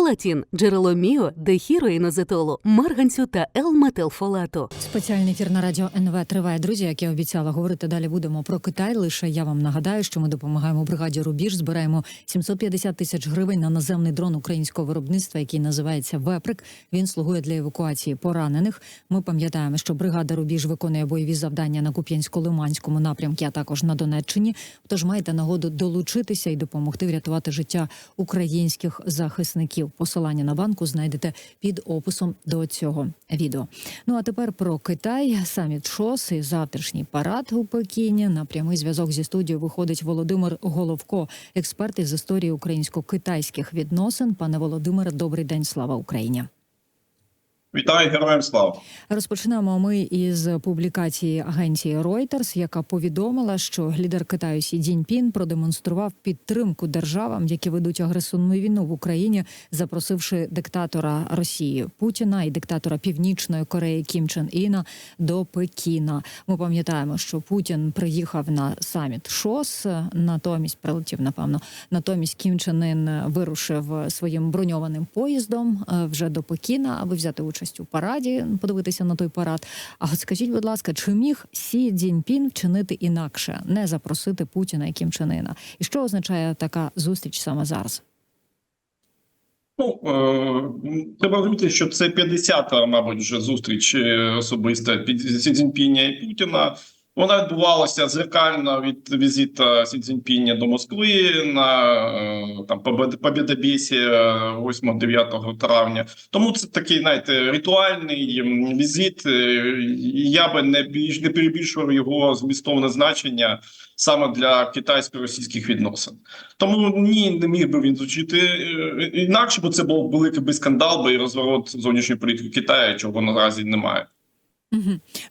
Фолатін – джерело міо, дехіроїнозетолу, марганцю та Л-метилфолату. Спеціальний ефір на радіо НВ триває. Друзі, як я обіцяла говорити далі будемо про Китай. Лише я вам нагадаю, що ми допомагаємо бригаді Рубіж. Збираємо 750 тисяч гривень на наземний дрон українського виробництва, який називається Веприк. Він слугує для евакуації поранених. Ми пам'ятаємо, що бригада Рубіж виконує бойові завдання на Куп'янсько-Лиманському напрямку, а також на Донеччині. Тож маєте нагоду долучитися і допомогти врятувати життя українських захисників. Посилання на банку знайдете під описом до цього відео. Ну а тепер про Китай. Саміт ШОС і завтрашній парад у Пекіні. На прямий зв'язок зі студією виходить Володимир Головко, експерт із історії українсько-китайських відносин. Пане Володимире, добрий день. Слава Україні. Вітаю героям слава. Розпочнемо ми із публікації агенції Reuters, яка повідомила, що лідер Китаю Сі Цзіньпін продемонстрував підтримку державам, які ведуть агресивну війну в Україні, запросивши диктатора Росії Путіна і диктатора Північної Кореї Кім Чен Іна до Пекіна. Ми пам'ятаємо, що Путін приїхав на саміт ШОС, натомість прилетів, напевно. Натомість Кім Чен Ін вирушив своїм броньованим поїздом е, вже до Пекіна, аби взяти участь у параді, подивитися на той парад. А от скажіть, будь ласка, чи міг Сі Цзіньпін вчинити інакше, не запросити Путіна і Кім? І що означає така зустріч саме зараз? Ну е, треба розуміти, що це 50-та, мабуть, вже зустріч е, особиста під Сі Цзіньпіня і Путіна. Вона відбувалася зеркально від візита Сі Цзіньпіня до Москви на е, там побєдобєсі 8-9 травня. Тому це такий, знаєте, ритуальний візит. е, Я би не більш не перебільшував його змістовне значення саме для китайсько-російських відносин. Тому ні, не міг би він звучити е, інакше, бо це був великий би скандал, би і розворот зовнішньої політики Китаю, чого наразі немає.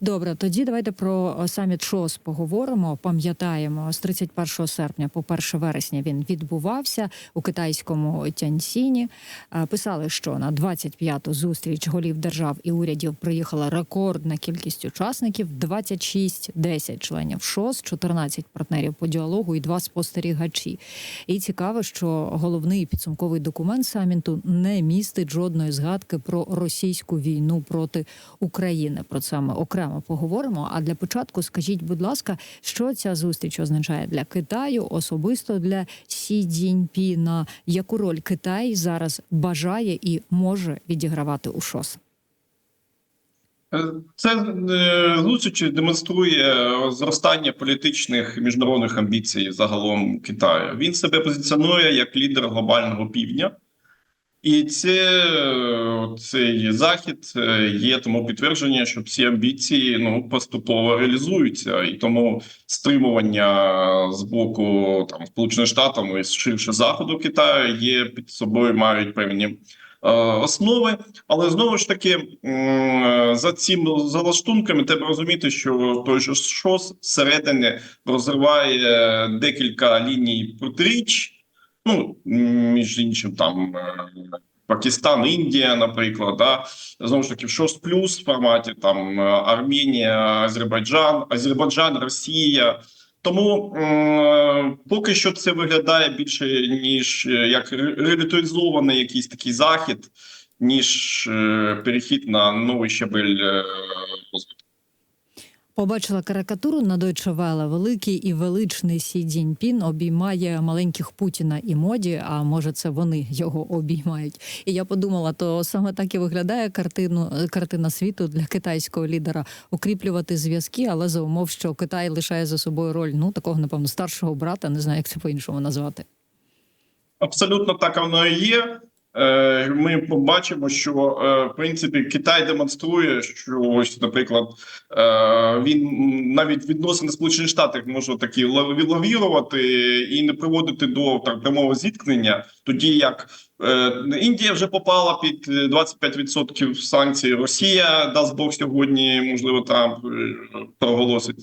Добре, тоді давайте про е, саміт ШОС поговоримо. Пам'ятаємо, з 31 серпня по 1 вересня він відбувався у китайському Тяньсіні. Е, Писали, що на 25-ту зустріч голів держав і урядів приїхала рекордна кількість учасників: 26, 10 членів ШОС, 14 партнерів по діалогу і два спостерігачі. І цікаво, що головний підсумковий документ саміту не містить жодної згадки про російську війну проти України. Про це ми окремо поговоримо. А для початку скажіть, будь ласка, що ця зустріч означає для Китаю, особисто для Сі Цзіньпіна? Яку роль Китай зараз бажає і може відігравати у ШОС? Е, Це е, зустріч демонструє зростання політичних міжнародних амбіцій загалом Китаю. Він себе позиціонує як лідер глобального півдня, і це цей захід е, є тому підтвердження, що ці амбіції ну поступово реалізуються, і тому стримування з боку там Сполучених Штатів і ширше заходу Китаю є під собою мають певні е, основи, але знову ж таки за цими залаштунками треба розуміти, що той же ШОС зсередини розриває декілька ліній протиріч. Ну, між іншим, там е, Пакистан, Індія, наприклад, да знову ж таки в ШОС плюс форматі там е, Арменія, Азербайджан, Азербайджан, Росія. Тому поки що це виглядає більше ніж е, як ре- якийсь такий захід, ніж е, перехід на новий щабель е, розвитку. Побачила карикатуру на Deutsche Welle. Великий і величний Сі Цзіньпін обіймає маленьких Путіна і моді. А може, це вони його обіймають? І я подумала, то саме так і виглядає картину картина світу для китайського лідера укріплювати зв'язки, але за умов, що Китай лишає за собою роль ну такого, напевно, старшого брата. Не знаю, як це по-іншому назвати. Абсолютно так воно і є. Е, Ми побачимо, що е, в принципі Китай демонструє, що ось, наприклад, е, він навіть відносини Сполучених Штатів може такі лав- лавірувати і не приводити до так прямого зіткнення, тоді як е, Індія вже попала під е, 25% санкцій. Росія дасть Бог сьогодні, можливо, Трамп е, проголосить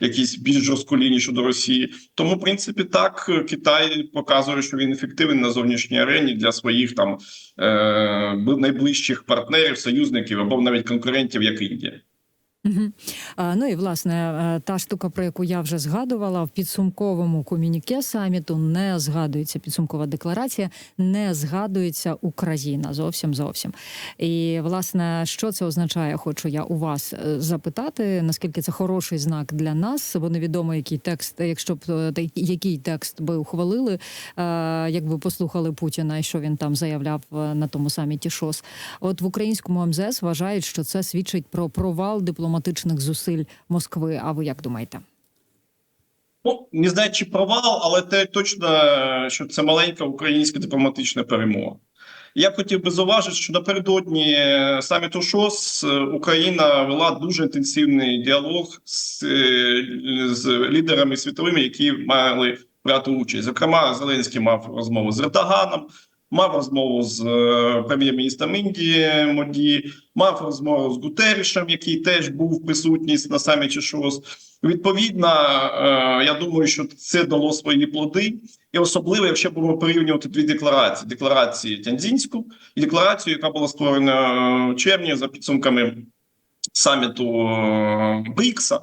якісь більш жорстку лінію щодо Росії. Тому, в принципі, так Китай показує, що він ефективний на зовнішній арені для своїх там е, найближчих партнерів, союзників або навіть конкурентів, як Індія. Ну і власне е, та штука, про яку я вже згадувала, в підсумковому комюніке саміту не згадується підсумкова декларація, не згадується Україна зовсім зовсім. І власне, що це означає, хочу я у вас е, запитати, наскільки це хороший знак для нас, бо невідомо, який текст, якщо б е, який текст би ухвалили, якби послухали Путіна і що він там заявляв на тому саміті ШОС. От в українському МЗС вважають, що це свідчить про провал дипломатичних зусиль Москви. А ви як думаєте? Ну не знаю, чи провал, але те точно, що це маленька українська дипломатична перемога. Я хотів би зауважити, що напередодні саміту ШОС е, Україна вела дуже інтенсивний діалог з, е, з лідерами світовими, які мали брати участь. Зокрема, Зеленський мав розмову з Ердоганом, мав розмову з е, прем'єр-міністром Індії Моді, мав розмову з Гутерішем, який теж був присутній на саміті ШОС. Відповідно, е, я думаю, що це дало свої плоди, і особливо, якщо будемо порівнювати дві декларації: декларації Тяньзінську і декларацію, яка була створена в червні за підсумками саміту е, БРІКСа,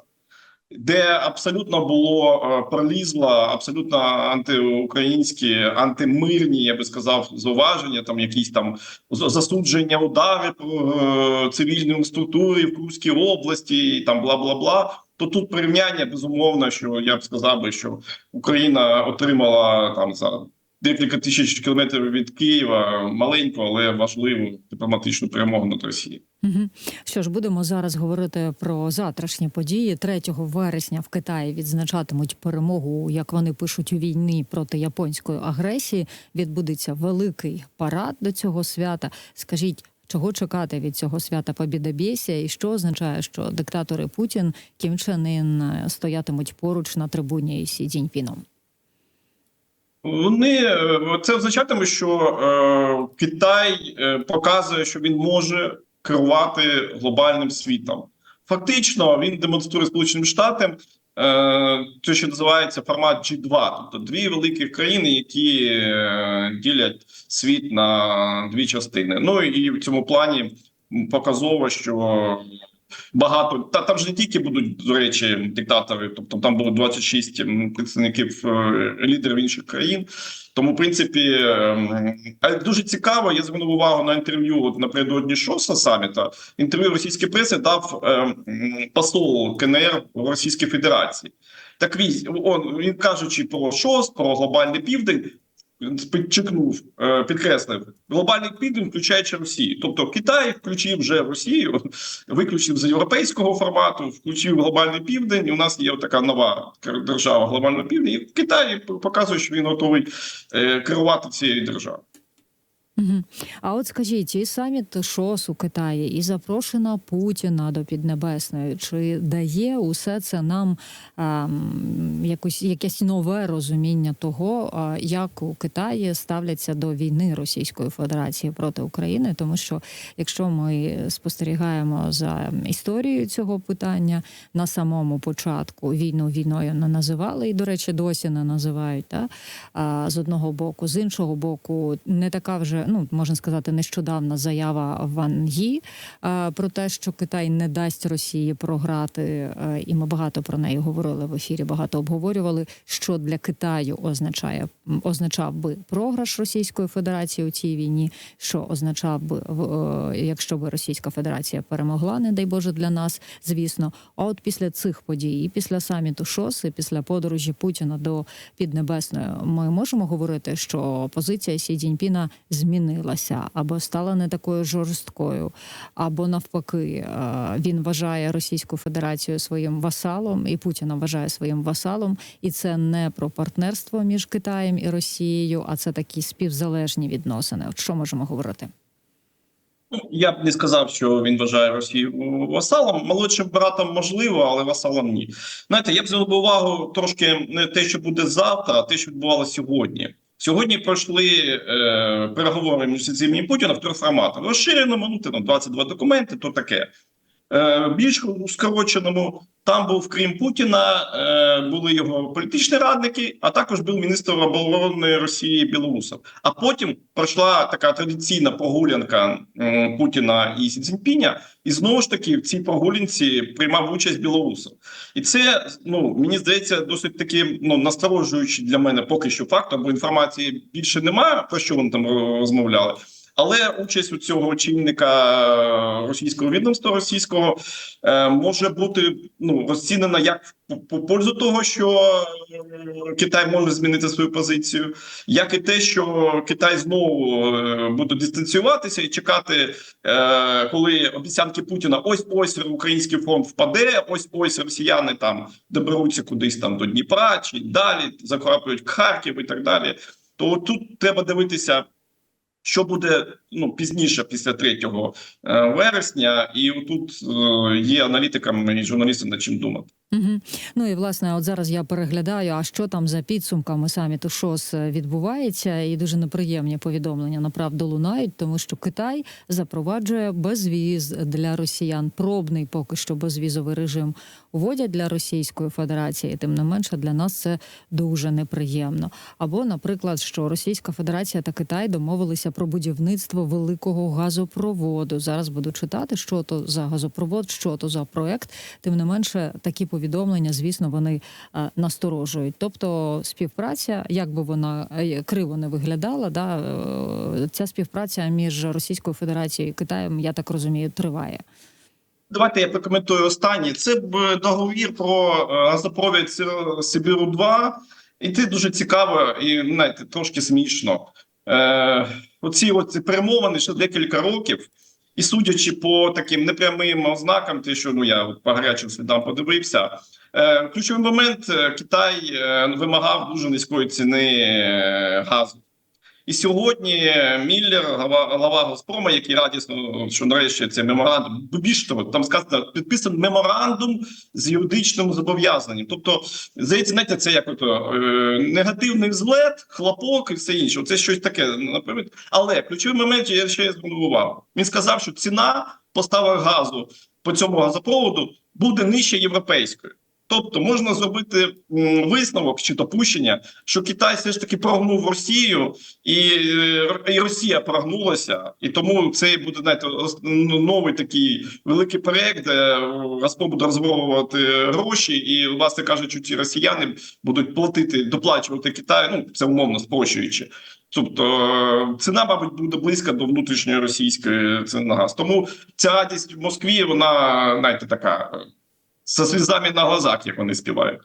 де абсолютно було е, пролізло абсолютно антиукраїнські, антимирні, я би сказав, зауваження, там якісь там засудження удари по е, цивільній структурі в Курській області, і там бла бла бла. То тут порівняння безумовно, що я б сказав би, що Україна отримала там за декілька тисяч кілометрів від Києва маленьку, але важливу дипломатичну перемогу над Росією. Угу. Що ж, будемо зараз говорити про завтрашні події. 3 вересня в Китаї відзначатимуть перемогу, як вони пишуть у війні проти японської агресії. Відбудеться великий парад до цього свята. Скажіть. Чого чекати від цього свята Побідобєсія і що означає, що диктатори Путін Кім Чен Ін стоятимуть поруч на трибуні із Сі Цзіньпіном? Вони е, це означатиме, що е, Китай е, показує, що він може керувати глобальним світом. Фактично, він демонструє Сполученим Штатам е, те, що називається формат G2, тобто дві великі країни, які ділять світ на дві частини. Ну і в цьому плані показово, що багато та там ж не тільки будуть до речі диктатори, тобто там було 26 м, представників е, лідерів інших країн. Тому, в принципі, ем, дуже цікаво. Я звернув увагу на інтерв'ю от напередодні шоса саміта. Інтерв'ю російській пресі дав ем, посол КНР в Російській Федерації. Так він, він кажучи про ШОС, про глобальний південь, підчеркнув, е, підкреслив, глобальний південь включаючи Росію. Тобто Китай включив вже Росію, виключив з європейського формату, включив глобальний південь. І у нас є така нова держава глобального півдня. І Китай показує, що він готовий е, керувати цією державою. Угу. А от скажіть, і саміт ШОС у Китаї, і запрошена Путіна до Піднебесної. Чи дає усе це нам ем, якось якесь нове розуміння того, а, як у Китаї ставляться до війни Російської Федерації проти України? Тому що якщо ми спостерігаємо за історією цього питання на самому початку війну війною не називали, і до речі, досі не називають та а, з одного боку, з іншого боку, не така вже ну можна сказати, нещодавна заява Ван Ї а, про те, що Китай не дасть Росії програти, е, і ми багато про неї говорили в ефірі. Багато обговорювали, що для Китаю означає означав би програш Російської Федерації у цій війні, що означав би е, якщо би Російська Федерація перемогла, не дай Боже для нас, звісно. А от після цих подій, і після саміту ШОС, і після подорожі Путіна до Піднебесної, ми можемо говорити, що позиція Сі Цзіньпіна змінилася або стала не такою жорсткою, або навпаки, е, він вважає Російську Федерацію своїм васалом, і Путіна вважає своїм васалом, і це не про партнерство між Китаєм і Росією, а це такі співзалежні відносини. От що можемо говорити? Я б не сказав, що він вважає Росію васалом. Молодшим братом можливо, але васалом ні. Знаєте, я б звернув увагу трошки не те, що буде завтра, а те, що відбувалося сьогодні. Сьогодні пройшли е, переговори між Путіна в трьох форматах. Розширеному, ну, ну, 22 документи, то таке. Е, більш скороченому там був крім Путіна, е, були його політичні радники, а також був міністр оборони Росії Білоусов. А потім пройшла така традиційна прогулянка Путіна і Сі і знову ж таки в цій прогулянці приймав участь Білоусов. І це ну мені здається досить таки ну насторожуючий для мене поки що фактор, бо інформації більше немає про що вони там розмовляли. Але участь у цього очільника е, російського відомства російського е, може бути ну розцінена як по, по пользу того, що е, Китай може змінити свою позицію, як і те, що Китай знову буде дистанціюватися і чекати, коли обіцянки Путіна ось ось український фронт впаде, ось ось росіяни там доберуться кудись там до Дніпра чи далі захоплюють Харків і так далі. То тут треба дивитися. Що буде ну пізніше, після 3 е, вересня, і отут е, є аналітикам і журналістам над чим думати. Угу. Ну і власне, от зараз я переглядаю, а що там за підсумками саміту ШОС відбувається, і дуже неприємні повідомлення направду лунають, тому що Китай запроваджує безвіз для росіян. Пробний поки що безвізовий режим вводять для Російської Федерації. Тим не менше, для нас це дуже неприємно. Або, наприклад, що Російська Федерація та Китай домовилися про будівництво великого газопроводу. Зараз буду читати, що то за газопровод, що то за проект. Тим не менше, такі повідомлення, звісно, вони е, насторожують. Тобто, співпраця, як би вона е, криво не виглядала, да е, ця співпраця між Російською Федерацією і Китаєм, я так розумію, триває. Давайте я прокоментую останнє. Це б договір про газопровід Сибіру 2 і це дуже цікаво і знаєте, трошки смішно. Оці от перемовини ще декілька років, і судячи по таким непрямим ознакам, те, що ну я по гарячим слідам подивився. Е, ключовий момент е, Китай е, вимагав дуже низької ціни газу. І сьогодні Міллер, глава, глава Газпрома, який радісно, що нарешті це меморандум. Більше того, там сказано, підписаний меморандум з юридичним зобов'язанням. Тобто, здається, знаєте, це як е, негативний взлет, хлопок і все інше. Це щось таке, напевно. Але ключовий момент, я ще звернув увагу. Він сказав, що ціна поставок газу по цьому газопроводу буде нижче європейської. Тобто можна зробити висновок чи допущення, що Китай все ж таки прогнув Росію, і, е, і Росія прогнулася, і тому це буде знаєте, ну, новий такий великий проект, де Газпром буде розворовувати гроші, і власне кажучи, ці росіяни будуть платити, доплачувати Китаю. Ну це умовно спрощуючи. Тобто е, ціна, мабуть, буде близька до внутрішньої російської ціни на газ. Тому ця радість в Москві, вона знаєте, така. Со слізами на глазах, як вони співають.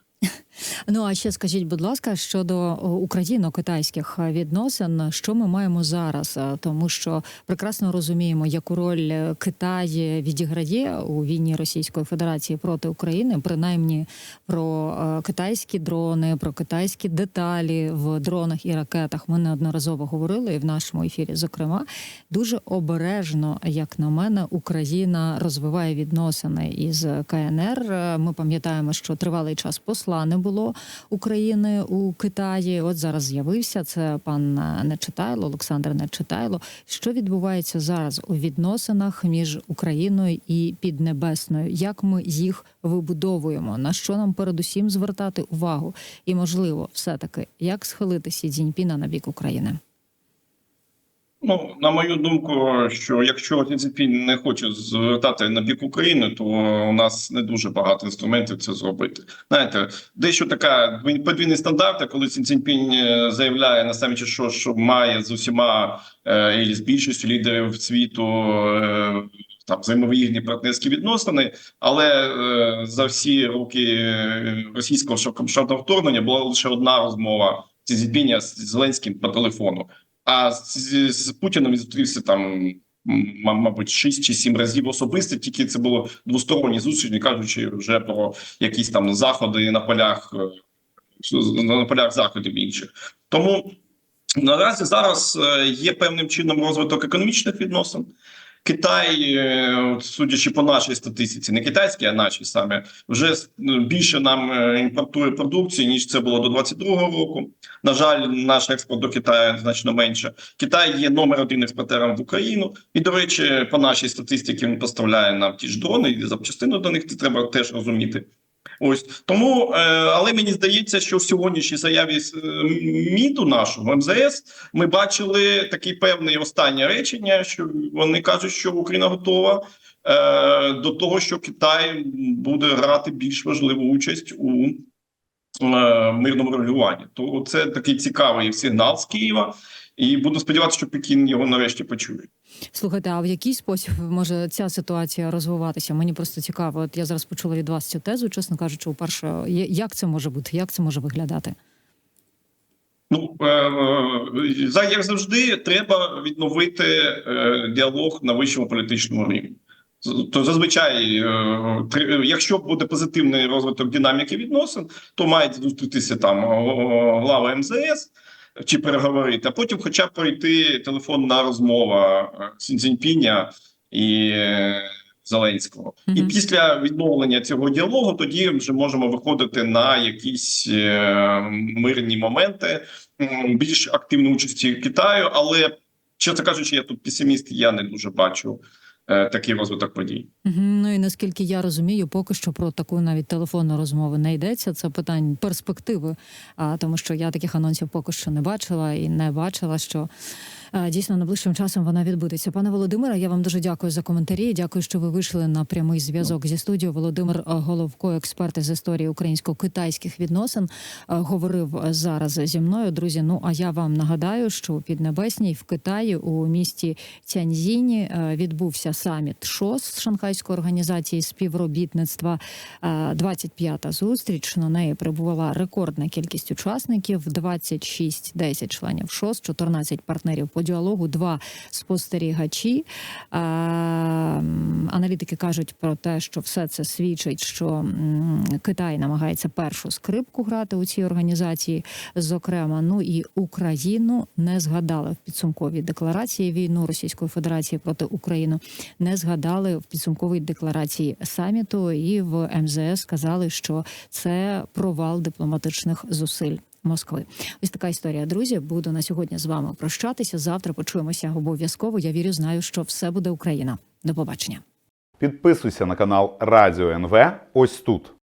Ну а ще скажіть, будь ласка, щодо о, україно-китайських е, відносин, що ми маємо зараз? Е, Тому що прекрасно розуміємо, яку роль е, Китай відіграє у війні Російської Федерації проти України, принаймні про е, китайські дрони, про китайські деталі в дронах і ракетах. Ми неодноразово говорили і в нашому ефірі. Зокрема, дуже обережно, як на мене, Україна розвиває відносини із КНР. Е, Ми пам'ятаємо, що тривалий час посла не було України у Китаї. От зараз з'явився це пан е, Нечитайло, Олександр Нечитайло. Що відбувається зараз у відносинах між Україною і Піднебесною? Як ми їх вибудовуємо? На що нам передусім звертати увагу? І можливо, все таки як схилити Сі Цзіньпіна на бік України? Ну, на мою думку, що якщо Сі не хоче звертати на бік України, то у нас не дуже багато інструментів це зробити. Знаєте, дещо така подвійні стандарти, коли Сі Цзіньпін е, заявляє на саміті, що, що має з усіма е, і з більшістю лідерів світу. Е, там взаємовигідні партнерські відносини, але е, за всі роки російського широкомасштабного вторгнення була лише одна розмова Сі Цзіньпіня з Зеленським по телефону. А з, з, Путіним зустрівся там, мабуть, шість чи сім разів особисто. Тільки це було двосторонні зустрічі, не кажучи вже про якісь там заходи на полях е, на полях заходів інших. Тому наразі зараз е, є певним чином розвиток економічних відносин. Китай, е, судячи по нашій статистиці, не китайській, а нашій саме, вже більше нам е, імпортує продукції, ніж це було до 22-го року. На жаль, наш експорт до Китаю значно менше. Китай є номер один експортером в Україну. І, до речі, по нашій статистиці він поставляє нам ті ж дрони і запчастину до них це треба теж розуміти. Ось тому, е, але мені здається, що в сьогоднішній заяві е, МІДу нашого МЗС ми бачили таке певне останнє речення, що вони кажуть, що Україна готова е, до того, що Китай буде грати більш важливу участь у мирному регулюванні. То це такий цікавий сигнал з Києва, і буду сподіватися, що Пекін його нарешті почує. Слухайте, а в який спосіб може ця ситуація розвиватися? Мені просто цікаво. От я зараз почула від вас цю тезу, чесно кажучи, уперше, як це може бути, як це може виглядати? Ну е, е, за- як завжди, треба відновити е, діалог на вищому політичному рівні. То зазвичай, якщо буде позитивний розвиток динаміки відносин, то мають зустрітися там глава МЗС чи переговорити, а потім, хоча б пройти телефонна розмова е, Сі Цзіньпіня і е, Зеленського. І після відновлення цього діалогу тоді вже можемо виходити на якісь е, мирні моменти більш активної участі Китаю, але чесно кажучи, я тут песиміст, я не дуже бачу такий розвиток подій. Ну і наскільки я розумію, поки що про таку навіть телефонну розмову не йдеться. Це питань перспективи, а тому, що я таких анонсів поки що не бачила і не бачила, що е, дійсно найближчим часом вона відбудеться. Пане Володимире, я вам дуже дякую за коментарі. Дякую, що ви вийшли на прямий зв'язок зі студією. Володимир е, Головко, експерт з історії українсько-китайських відносин, е, говорив зараз зі мною. Друзі, ну а я вам нагадаю, що у Піднебесній в Китаї у місті Тяньзіні е, відбувся саміт ШОС Шанхайської організації співробітництва. Е, 25-та зустріч. На неї прибувала рекордна кількість учасників: 26 10 членів ШОС, 14 партнерів по діалогу, два спостерігачі. Аналітики кажуть про те, що все це свідчить, що Китай намагається першу скрипку грати у цій організації. Зокрема, ну і Україну не згадали в підсумковій декларації війну Російської Федерації проти України. Не згадали в підсумковій декларації саміту, і в МЗС сказали, що це провал дипломатичних зусиль. Москви, ось така історія. Друзі, буду на сьогодні з вами прощатися. Завтра почуємося обов'язково. Я вірю, знаю, що все буде Україна. До побачення. Підписуйся на канал Радіо НВ ось тут.